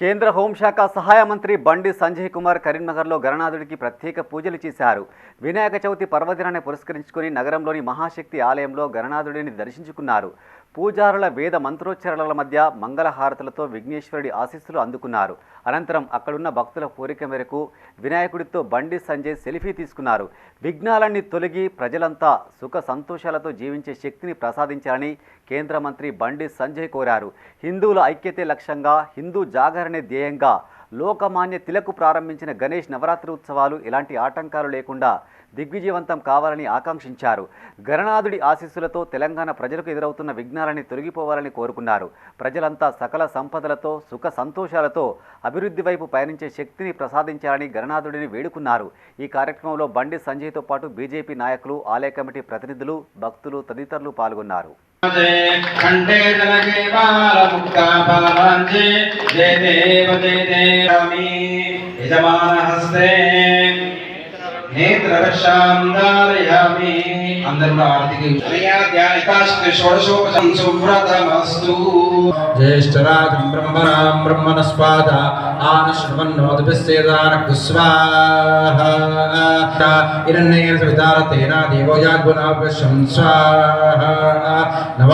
కేంద్ర హోంశాఖ సహాయ మంత్రి బండి సంజయ్ కుమార్ కరీంనగర్లో గణనాథుడికి ప్రత్యేక పూజలు చేశారు. వినాయక చవితి పర్వదినాన్ని పురస్కరించుకుని నగరంలోని మహాశక్తి ఆలయంలో గణనాథుడిని దర్శించుకున్నారు. పూజారుల వేద మంత్రోచ్చరణల మధ్య మంగళహారతులతో విఘ్నేశ్వరుడి ఆశీస్సులు అందుకున్నారు. అనంతరం అక్కడున్న భక్తుల కోరిక మేరకు వినాయకుడితో బండి సంజయ్ సెల్ఫీ తీసుకున్నారు. విఘ్నాలన్నీ తొలగి ప్రజలంతా సుఖ సంతోషాలతో జీవించే శక్తిని ప్రసాదించాలని కేంద్ర మంత్రి బండి సంజయ్ కోరారు. హిందువుల ఐక్యతే లక్ష్యంగా హిందూ జాగరణ ధ్యేయంగా లోకమాన్య తిలకు ప్రారంభించిన గణేష్ నవరాత్రి ఉత్సవాలు ఎలాంటి ఆటంకాలు లేకుండా దిగ్విజయవంతం కావాలని ఆకాంక్షించారు. గణనాథుడి ఆశీస్సులతో తెలంగాణ ప్రజలకు ఎదురవుతున్న విఘ్నాలని తొలగిపోవాలని కోరుకున్నారు. ప్రజలంతా సకల సంపదలతో సుఖ సంతోషాలతో అభివృద్ధి వైపు పయనించే శక్తిని ప్రసాదించాలని గణనాథుడిని వేడుకున్నారు. ఈ కార్యక్రమంలో బండి సంజయ్తో పాటు బీజేపీ నాయకులు ఆలయ కమిటీ ప్రతినిధులు భక్తులు తదితరులు పాల్గొన్నారు. కంటే జనకే బాలముక్తా బాలాంజే జయ దేవ జయ దేవామి యజమాన హస్తే. నేత్రవశాందారయామి అందరూ ఆరతికి షోడశోపసంసువ్రతమస్తు జ్యేష్ఠరాజం బ్రహ్మణాం బ్రహ్మణస్పాద ఆన శృణ్వన్నోదపిస్తేదాన కుస్వాహ ఇరన్నేన సవితార తేనా దేవోయాగ్గుణాభ్యశం స్వాహ. నవ